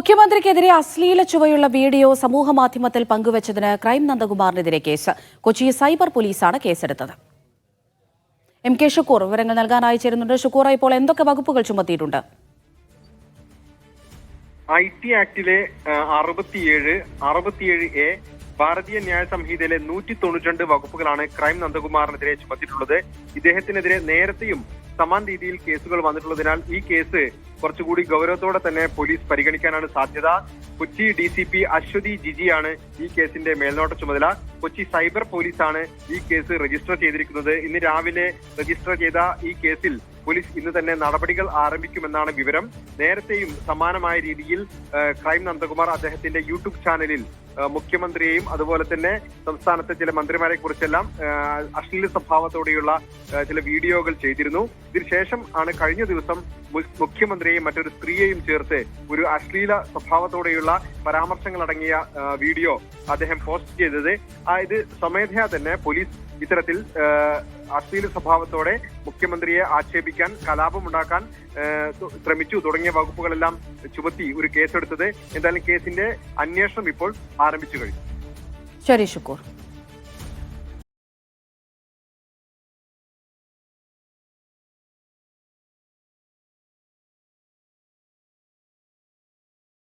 മുഖ്യമന്ത്രിക്കെതിരെ അശ്ലീല ചുവയുള്ള വീഡിയോ സമൂഹമാധ്യമത്തിൽ പങ്കുവച്ചതിന് ക്രൈം നന്ദകുമാറിനെതിരെ കേസ്. കൊച്ചി സൈബർ പോലീസാണ് കേസെടുത്തത്. എം കെ ഷുക്കൂർ വിവരങ്ങൾ നൽകാനായി ചേരുന്നുണ്ട്. ഷുക്കൂർ ഇപ്പോൾ എന്തൊക്കെ വകുപ്പുകൾ ചുമത്തിയിട്ടുണ്ട്? ഐ ടി ആക്ടിലെ അറുപത്തിയേഴ് അറുപത്തിയേഴ് എ ഭാരതീയ ന്യായ സംഹിതയിലെ നൂറ്റി തൊണ്ണൂറ്റി വകുപ്പുകളാണ് ക്രൈം നന്ദകുമാറിനെതിരെ ചുമത്തിയിട്ടുള്ളത്. ഇദ്ദേഹത്തിനെതിരെ നേരത്തെയും സമാന രീതിയിൽ കേസുകൾ വന്നിട്ടുള്ളതിനാൽ ഈ കേസ് കുറച്ചുകൂടി ഗൗരവത്തോടെ തന്നെ പോലീസ് പരിഗണിക്കാനാണ് സാധ്യത. Kochi D C P Aswathy ജിജിയാണ് ഈ കേസിന്റെ മേൽനോട്ട ചുമതല. കൊച്ചി സൈബർ പോലീസാണ് ഈ കേസ് രജിസ്റ്റർ ചെയ്തിരിക്കുന്നത്. ഇന്ന് രാവിലെ രജിസ്റ്റർ ചെയ്ത ഈ കേസിൽ പോലീസ് ഇന്ന് തന്നെ നടപടികൾ ആരംഭിക്കുമെന്നാണ് വിവരം. നേരത്തെയും സമാനമായ രീതിയിൽ ക്രൈം നന്ദകുമാർ അദ്ദേഹത്തിന്റെ യൂട്യൂബ് ചാനലിൽ മുഖ്യമന്ത്രിയെയും അതുപോലെ തന്നെ സംസ്ഥാനത്തെ ചില മന്ത്രിമാരെ കുറിച്ചെല്ലാം അശ്ലീല സ്വഭാവത്തോടെയുള്ള ചില വീഡിയോകൾ ചെയ്തിരുന്നു. ഇതിനുശേഷം ആണ് കഴിഞ്ഞ ദിവസം മുഖ്യമന്ത്രിയെയും മറ്റൊരു സ്ത്രീയെയും ചേർത്ത് ഒരു അശ്ലീല സ്വഭാവത്തോടെയുള്ള പരാമർശങ്ങൾ അടങ്ങിയ വീഡിയോ അദ്ദേഹം പോസ്റ്റ് ചെയ്തത്. ആ, ഇത് സ്വമേധയാ തന്നെ പോലീസ് ഇത്തരത്തിൽ അശ്ലീല സ്വഭാവത്തോടെ മുഖ്യമന്ത്രിയെ ആക്ഷേപിക്കാൻ കലാപമുണ്ടാക്കാൻ ശ്രമിച്ചു തുടങ്ങിയ വകുപ്പുകളെല്ലാം ചുമത്തി ഒരു കേസെടുത്തത്. എന്തായാലും കേസിന്റെ അന്വേഷണം ഇപ്പോൾ ആരംഭിച്ചു കഴിഞ്ഞു. ശരി ഷുക്കൂർ.